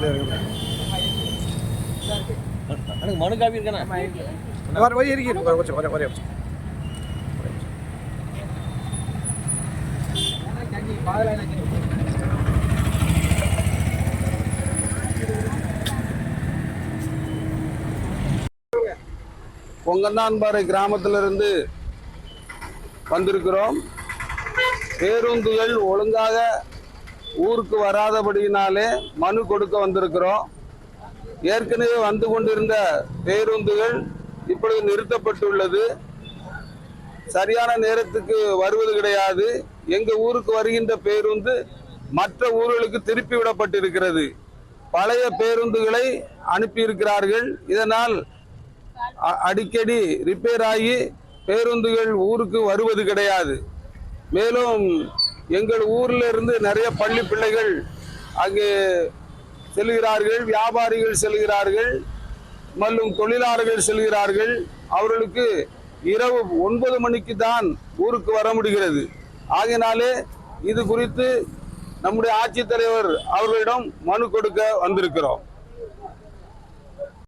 எனக்கு மனு காப்பி இருக்கேண்ணா. வர வரி இருக்கு வர வர வர வர பொங்கந்தான்பாறை கிராமத்திலிருந்து வந்திருக்கிறோம். பேருந்துகள் ஒழுங்காக ஊருக்கு வராதபடியினாலே மனு கொடுக்க வந்திருக்கிறோம். ஏற்கனவே வந்து கொண்டிருந்த பேருந்துகள் இப்பொழுது நிறுத்தப்பட்டுள்ளது. சரியான நேரத்துக்கு வருவது கிடையாது. எங்கள் ஊருக்கு வருகின்ற பேருந்து மற்ற ஊர்களுக்கு திருப்பி விடப்பட்டிருக்கிறது. பழைய பேருந்துகளை அனுப்பியிருக்கிறார்கள். இதனால் அ- அடிக்கடி ரிப்பேர் ஆகி பேருந்துகள் ஊருக்கு வருவது கிடையாது. மேலும் எங்கள் ஊரில் இருந்து நிறைய பள்ளி பிள்ளைகள் அங்கே செல்கிறார்கள் வியாபாரிகள் செல்கிறார்கள் மற்றும் தொழிலாளர்கள் செல்கிறார்கள். அவர்களுக்கு இரவு ஒன்பது மணிக்கு தான் ஊருக்கு வர முடிகிறது. ஆகையினாலே இது குறித்து நம்முடைய ஆட்சித்தலைவர் அவர்களிடம் மனு கொடுக்க வந்திருக்கிறோம்.